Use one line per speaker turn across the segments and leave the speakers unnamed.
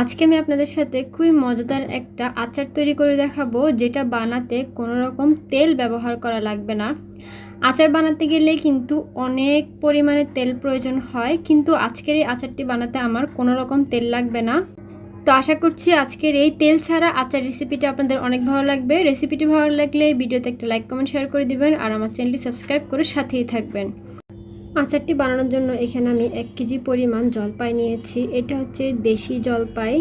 আজকে আমি আপনাদের সাথে খুবই মজাদার একটা আচার তৈরি করে দেখাবো, যেটা বানাতে কোনো রকম তেল ব্যবহার করা লাগবে না। আচার বানাতে গেলে কিন্তু অনেক পরিমাণে তেল প্রয়োজন হয়, কিন্তু আজকের এই আচারটি বানাতে আমার কোনো রকম তেল লাগবে না। তো আশা করছি আজকের এই তেল ছাড়া আচার রেসিপিটা আপনাদের অনেক ভালো লাগবে। রেসিপিটি ভালো লাগলে ভিডিওতে একটা লাইক কমেন্ট শেয়ার করে দিবেন, আর আমার চ্যানেলটি সাবস্ক্রাইব করে সাথেই থাকবেন। আচারটি বানানোর জন্য এখানে আমি এক কেজি পরিমাণ জলপাই নিয়েছি। এটা হচ্ছে দেশি জলপাই।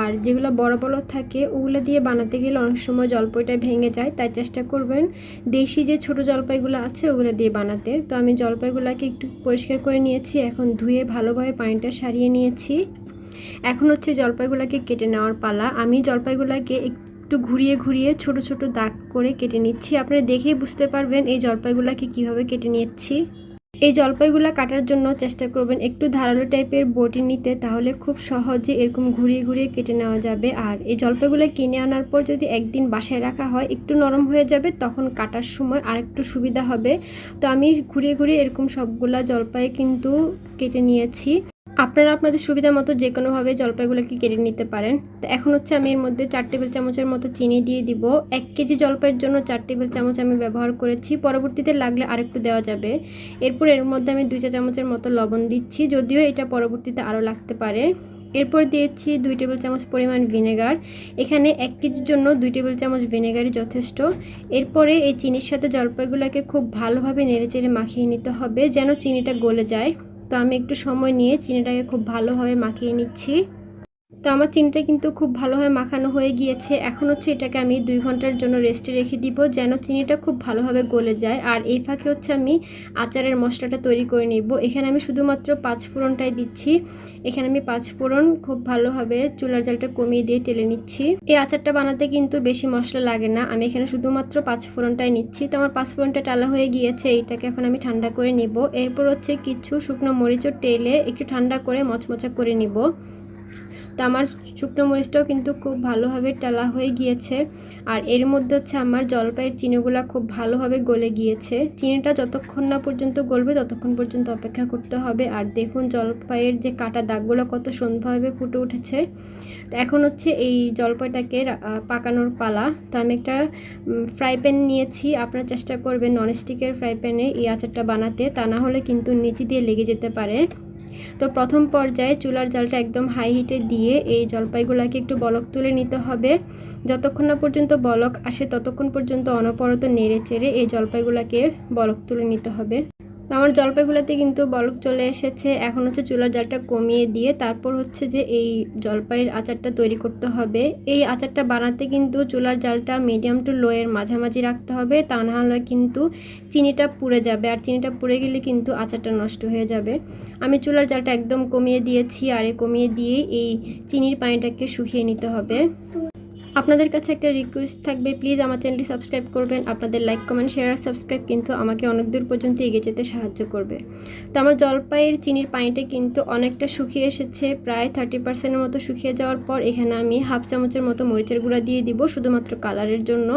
আর যেগুলো বড় বড় থাকে, ওগুলো দিয়ে বানাতে গেলে অনেক সময় জলপাইটা ভেঙে যায়। তাই চেষ্টা করবেন দেশি যে ছোট জলপাইগুলো আছে, ওগুলো দিয়ে বানাতে। তো আমি জলপাইগুলোকে একটু পরিষ্কার করে নিয়েছি। এখন ধুয়ে ভালোভাবে পানিটা সারিয়ে নিয়েছি। এখন হচ্ছে জলপাইগুলোকে কেটে নেওয়ার পালা। আমি জলপাইগুলোকে একটু ঘুরিয়ে ঘুরিয়ে ছোট ছোট দাগ করে কেটে নিচ্ছি। আপনারা দেখেই বুঝতে পারবেন এই জলপাইগুলোকে কীভাবে কেটে নিচ্ছি। এই জলপাইগুলো কাটার জন্য চেষ্টা করবেন একটু ধারালো টাইপের বটি নিতে, তাহলে খুব সহজে এরকম ঘুরিয়ে ঘুরিয়ে কেটে নেওয়া যাবে। আর এই জলপাইগুলো কিনে আনার পর যদি একদিন বাসায় রাখা হয়, একটু নরম হয়ে যাবে, তখন কাটার সময় আর একটু সুবিধা হবে। তো আমি ঘুরিয়ে ঘুরিয়ে এরকম সবগুলা জলপাই কিন্তু কেটে নিয়েছি। আপনারা আপনাদের সুবিধা মতো যে কোনোভাবে জলপাইগুলোকে কেটে নিতে পারেন। তো এখন হচ্ছে আমি এর মধ্যে চার টেবিল চামচের মতো চিনি দিয়ে দিব। এক কেজি জলপাইয়ের জন্য চার টেবিল চামচ আমি ব্যবহার করেছি। পরবর্তীতে লাগলে আরেকটু দেওয়া যাবে। এরপর এর মধ্যে আমি দুই চা চামচের মতো লবণ দিচ্ছি, যদিও এটা পরবর্তীতে আরও লাগতে পারে। এরপর দিয়েছি দুই টেবিল চামচ পরিমাণ ভিনেগার। এখানে এক কেজির জন্য দুই টেবিল চামচ ভিনেগারই যথেষ্ট। এরপরে এই চিনির সাথে জলপাইগুলোকে খুব ভালোভাবে নেড়েচেড়ে মাখিয়ে নিতে হবে, যেন চিনিটা গলে যায়। তো আমি একটু সময় নিয়ে চিনিটাকে খুব ভালোভাবে মাখিয়ে নিচ্ছি। তো আমার চিনিটা কিন্তু খুব ভালোভাবে মাখানো হয়ে গিয়েছে। এখন হচ্ছে এটাকে আমি দুই ঘণ্টার জন্য রেস্টে রেখে দিব, যেন চিনিটা খুব ভালোভাবে গলে যায়। আর এই ফাঁকে হচ্ছে আমি আচারের মশলাটা তৈরি করে নিব। এখানে আমি শুধুমাত্র পাঁচ ফোড়নটাই দিচ্ছি। এখানে আমি পাঁচ ফোড়ন খুব ভালোভাবে চুলার জালটা কমিয়ে দিয়ে টেলে নিচ্ছি। এই আচারটা বানাতে কিন্তু বেশি মশলা লাগে না। আমি এখানে শুধুমাত্র পাঁচ ফোড়নটাই নিচ্ছি। তো আমার পাঁচ ফোড়নটা টালা হয়ে গিয়েছে। এইটাকে এখন আমি ঠান্ডা করে নিব। এরপর হচ্ছে কিছু শুকনো মরিচও টেলে একটু ঠান্ডা করে মচমচা করে নিব। তো আমার শুকনো মরিচটাও কিন্তু খুব ভালোভাবে টালা হয়ে গিয়েছে। আর এর মধ্যে হচ্ছে আমার জলপাইয়ের চিনিগুলো খুব ভালোভাবে গলে গিয়েছে। চিনিটা যতক্ষণ না পর্যন্ত গলবে, ততক্ষণ পর্যন্ত অপেক্ষা করতে হবে। আর দেখুন জলপাইয়ের যে কাটা দাগগুলো কত সুন্দরভাবে ফুটে উঠেছে। তো এখন হচ্ছে এই জলপাইটাকে পাকানোর পালা। তো আমি একটা ফ্রাই প্যান নিয়েছি। আপনারা চেষ্টা করবেন ননস্টিকের ফ্রাই প্যানে এই আচারটা বানাতে। তা না হলে কিন্তু নিচে দিয়ে লেগে যেতে পারে। তো প্রথম পর্যায়ে চুলার জালটা একদম হাই হিটে দিয়ে এই জলপাইগুলোকে একটু বলক তুলে নিতে হবে। যতক্ষণ না পর্যন্ত বলক আসে, ততক্ষণ পর্যন্ত অনপরত নেড়ে চেড়ে এই জলপাইগুলোকে বলক তুলে নিতে হবে। আমার জলপাইগুলোতে কিন্তু বলক চলে এসেছে। এখন হচ্ছে চুলার জালটা কমিয়ে দিয়ে তারপর হচ্ছে যে এই জলপাইয়ের আচারটা তৈরি করতে হবে। এই আচারটা বানাতে কিন্তু চুলার জালটা মিডিয়াম টু লোয়ের মাঝামাঝি রাখতে হবে। তা না হলে কিন্তু চিনিটা পুড়ে যাবে আর চিনিটা পুড়ে গেলে কিন্তু আচারটা নষ্ট হয়ে যাবে। আমি চুলার জালটা একদম কমিয়ে দিয়েছি আর কমিয়ে দিয়ে এই চিনির পানিটাকে শুকিয়ে নিতে হবে। আপনাদের কাছে একটা রিকোয়েস্ট থাকবে প্লিজ আমার চ্যানেলটি সাবস্ক্রাইব করবেন। আপনাদের লাইক কমেন্ট শেয়ার আর সাবস্ক্রাইব কিন্তু আমাকে অনেক দূর পর্যন্ত এগিয়ে যেতে সাহায্য করবে। তো আমার জলপাইয়ের চিনির পানিটা কিন্তু অনেকটা শুকিয়ে এসেছে, প্রায় থার্টি পার্সেন্টের মতো শুকিয়ে যাওয়ার পর এখানে আমি হাফ চামচের মতো মরিচের গুঁড়া দিয়ে দিব, শুধুমাত্র কালারের জন্য।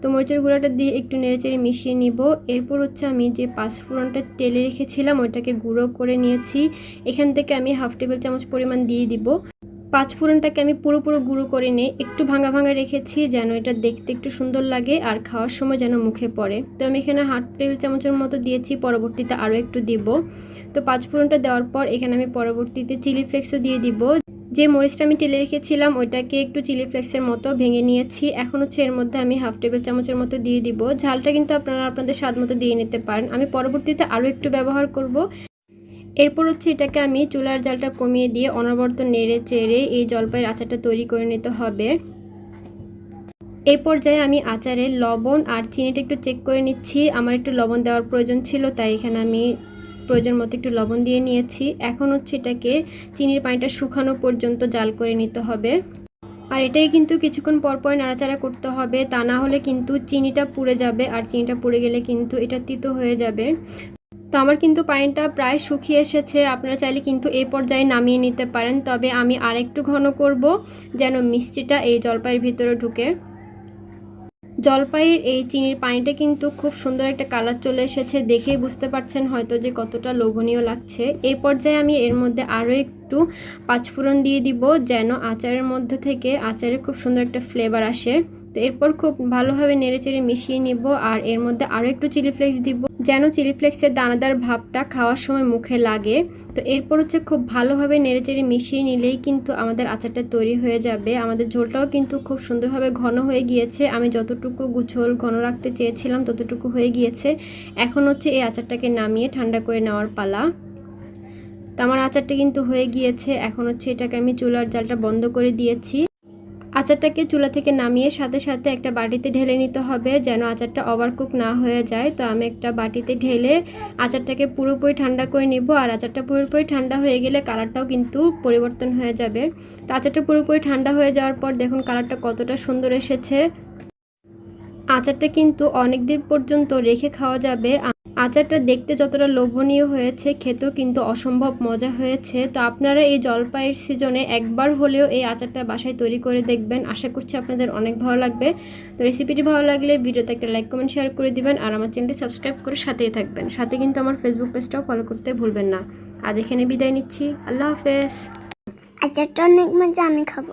তো মরিচের গুঁড়াটা দিয়ে একটু নেড়েচেড়ে মিশিয়ে নিব। এরপর হচ্ছে আমি যে পাঁচফোড়নটা তেলে রেখেছিলাম, ওইটাকে গুঁড়ো করে নিয়েছি। এখান থেকে আমি হাফ টেবিল চামচ পরিমাণ দিয়ে দিব। পাঁচ ফোড়নটাকে আমি পুরো পুরো গুঁড়ো করে নিয়ে একটু ভাঙা ভাঙা রেখেছি, যেন এটা দেখতে একটু সুন্দর লাগে আর খাওয়ার সময় যেন মুখে পড়ে। তো আমি এখানে হাফ টেবিল চামচের মতো দিয়েছি, পরবর্তীতে আরও একটু দিব। তো পাঁচ ফোড়নটা দেওয়ার পর এখানে আমি পরবর্তীতে চিলি ফ্লেক্সও দিয়ে দিব। যে মরিচটা আমি টেলে রেখেছিলাম, ওইটাকে একটু চিলি ফ্লেক্সের মতো ভেঙে নিয়েছি। এখন হচ্ছে এর মধ্যে আমি হাফ টেবিল চামচের মতো দিয়ে দিব। ঝালটা কিন্তু আপনারা আপনাদের স্বাদ মতো দিয়ে নিতে পারেন। আমি পরবর্তীতে আরও একটু ব্যবহার করব। এরপর হচ্ছে এটাকে আমি চুলার জালটা কমিয়ে দিয়ে অনবরত নেড়ে চেড়ে এই জলপাইয়ের আচারটা তৈরি করে নিতে হবে। এই পর্যায়ে আমি আচারে লবণ আর চিনিটা একটু চেক করে নিচ্ছি। আমার একটু লবণ দেওয়ার প্রয়োজন ছিল, তাই এখানে আমি প্রয়োজন মতো একটু লবণ দিয়ে নিয়েছি। এখন হচ্ছে এটাকে চিনির পানিটা শুকানো পর্যন্ত জাল করে নিতে হবে। আর এটাই কিন্তু কিছুক্ষণ পরপর নাড়াচাড়া করতে হবে। তা না হলে কিন্তু চিনিটা পুড়ে যাবে, আর চিনিটা পুড়ে গেলে কিন্তু এটা তিতো হয়ে যাবে। তো আমার কিন্তু পানিটা প্রায় শুকিয়ে এসেছে। আপনারা চাইলে কিন্তু এই পর্যায়ে নামিয়ে নিতে পারেন। তবে আমি আরেকটু ঘন করব যেন মিষ্টিটা এই জলপাইয়ের ভিতরে ঢুকে। জলপাইয়ের এই চিনির পানিটা কিন্তু খুব সুন্দর একটা কালার চলে এসেছে। দেখেই বুঝতে পারছেন হয়তো যে কতটা লোভনীয় লাগছে। এই পর্যায়ে আমি এর মধ্যে আরও একটু পাঁচফোড়ন দিয়ে দিব যেন আচারের মধ্যে থেকে আচারে খুব সুন্দর একটা ফ্লেভার আসে। তো এরপর খুব ভালোভাবে নেড়েচেড়ে মিশিয়ে নিব আর এর মধ্যে আরও একটু চিলি ফ্লেক্স দিব। যেন চিলি ফ্লেক্সের দানাদার ভাবটা খাওয়ার সময় মুখে লাগে। তো এরপর হচ্ছে খুব ভালোভাবে নেড়েচেড়ে মিশিয়ে নিলেই কিন্তু আমাদের আচারটা তৈরি হয়ে যাবে। আমাদের ঝোলটাও কিন্তু খুব সুন্দরভাবে ঘন হয়ে গিয়েছে। আমি যতটুকু ঝোল ঘন রাখতে চেয়েছিলাম ততটুকু হয়ে গিয়েছে। এখন হচ্ছে এই আচারটাকে নামিয়ে ঠান্ডা করে নেওয়ার পালা। তো আমার আচারটা কিন্তু হয়ে গিয়েছে। এখন হচ্ছে এটাকে আমি চুলার জালটা বন্ধ করে দিয়েছি। আচারটাকে চুলা থেকে নামিয়ে সাথে সাথে একটা বাটিতে ঢেলে নিতে হবে যেন আচারটা ওভারকুক না হয়ে যায়। তো আমি একটা বাটিতে ঢেলে আচারটাকে পুরোপুরি ঠান্ডা করে নিব আর আচারটা পুরোপুরি ঠান্ডা হয়ে গেলে কালারটাও কিন্তু পরিবর্তন হয়ে যাবে। তো আচারটা পুরোপুরি ঠান্ডা হয়ে যাওয়ার পর দেখুন কালারটা কতটা সুন্দর এসেছে। আচারটা কিন্তু অনেক দিন পর্যন্ত রেখে খাওয়া যাবে। আচারটা দেখতে যতটা লোভনীয় হয়েছে, খেতেও কিন্তু অসম্ভব মজা হয়েছে। তো আপনারা এই জলপাইয়ের সিজনে একবার হলেও এই আচারটা বাসায় তৈরি করে দেখবেন। আশা করছি আপনাদের অনেক ভালো লাগবে। তো রেসিপিটি ভালো লাগলে ভিডিওতে একটা লাইক কমেন্ট শেয়ার করে দিবেন আর আমার চ্যানেলটি সাবস্ক্রাইব করে সাথেই থাকবেন। সাথে কিন্তু আমার ফেসবুক পেজটাও ফলো করতে ভুলবেন না। আজ এখানে বিদায় নিচ্ছি। আল্লাহ হাফেজ।
আচারটা অনেক মজা, আমি খাব।